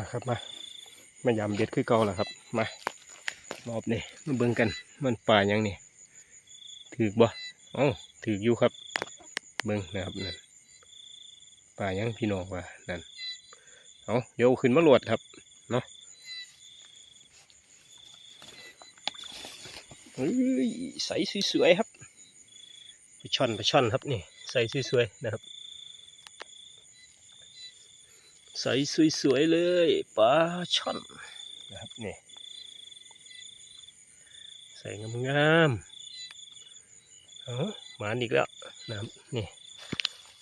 นะครับมามายำเบ็ดคือเก่าแล้วครับ มารอบนี้มาเบิ่งกันมันป่ายังนี่ถือบ่เอ้าถืออยู่ครับ เบิ่งนะครับนั่นป่ายังพี่น้องว่านั่นเอาเดี๋ยวขึ้นมาหลดครับเนาะใสสวยๆครับไปช่อนไปช่อนครับนี่ใสสวยๆนะครับ ใสสวยๆเลยปลาช่อนนะครับนี่ใส่งามๆเอาหมาอีกแล้วนะครับนี่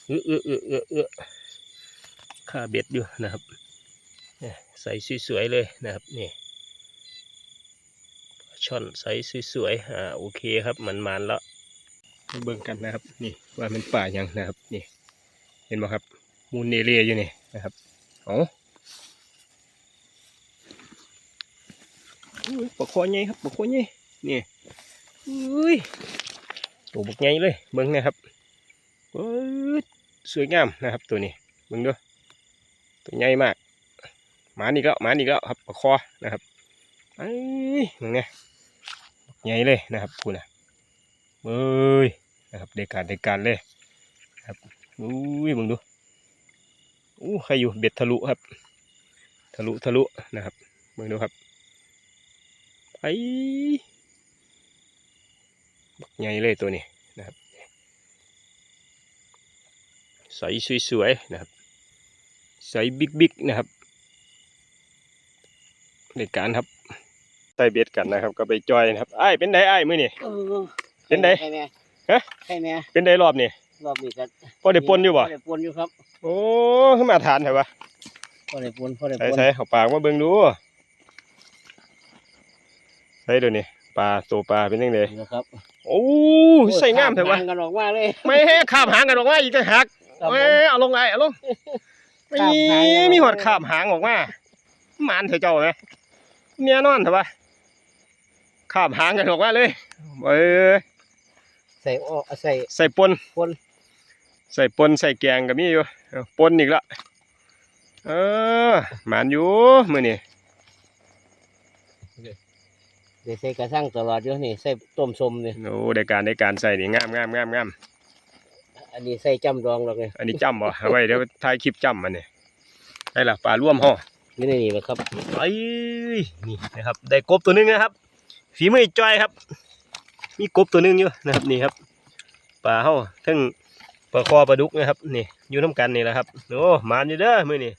เอื้อเอื้อเอื้อเอื้อเอือข้าเบ็ดอยู่นะครับนี่ใสสวยๆเลยนะครับนี่ปลาช่อนใสสวยๆอ่าโอเคครับมันมันแล้วมาเบิ่งกันนะครับ นี่ว่ามันป่ายังนะครับ นี่ เห็นไหมครับ มูลเนเร่อยู่นี่นะครับ เอาอุ้ยปลาคอใหญ่ครับปลาคอใหญ่นี่อุ้ยตัวบักใหญ่เลยเบิ้งนะครับสวยงามนะครับตัวนี้เบิ้งดูตัวใหญ่มากหมานี่ก็หมานี่ก็ครับปลาคอนะครับไอ้ยเบิ้งเนี่ยใหญ่เลยนะครับคุณนะเอ้ยนะครับเด็กการเด็กการเลยครับอุ้ยเบิ้งดู อู้ใครอยู่เบ็ดทะลุครับ ทะลุทะลุนะครับมาดูครับไอ้บักใหญ่เลยตัวนี้นะครับใสสวยๆนะครับใสบิ๊กๆนะครับในการครับใส่เบ็ดกันนะครับ ก็ไปจอยนะครับไอ้ายเป็นไดไอ้ายมือนี่เออเป็นไงใครแน่ฮะใครแน่เป็นไดรอบนี่ รอบนี้ก็พอได้ปนอยู่บ่พอได้ปนอยู่ครับ โอ้ขึ้นมาทานเหรอวะพอได้ปนพอได้ใส่ปนใส่เอาปากมาเบิ่งดูใส่เดี๋ยวนี้ปลาตัวปลาเป็นยังไงนี่นะครับโอ้ยใส่งามเถอะวะข้กันออกมาเลยไม่ให้ข้ามหางกันออกมาอีกต่างหากครับผเอ้มยเอาลงไงเอาลงไม่ข้ามหางกันออกมามีหอดข้ามหางออกมาหมานเถอะเจ้าไหมเนี่ยนอนเถอะวะข้ามหางกันออกมาเลยเอ้ยใส่ออกใส่ใส่ปนปน ใส่ปนใส่แกงก็มีอยู่เอาปนอีกละเออหมานอยู่มือนี่เดี๋ยวใส่กระชังตลอดอยู่นี่ใส่ต้มส้มนี่โอ้ได้การได้การใส่นี่งามงามงามงามอันนี้ใส่จำดองหรอกไงอันนี้จำบ่เอาไว้เดี๋ยวถ่ายคลิปจำมันนี่ได้ละปลาร่วมห่อนี่นี่นะครับไอ้ยนี่นะครับ ได้กบตัวหนึงนะครับฝีมือจ้อยครับ มีกบตัวหนึงอยู่นะครับนี่ครับปลาเฮาทั้ง ปลาคอปลาดุกนะครับนี่อยู่น้ำกันนี่แหละครับโอ้หมานอยู่เด้อมื้อนี่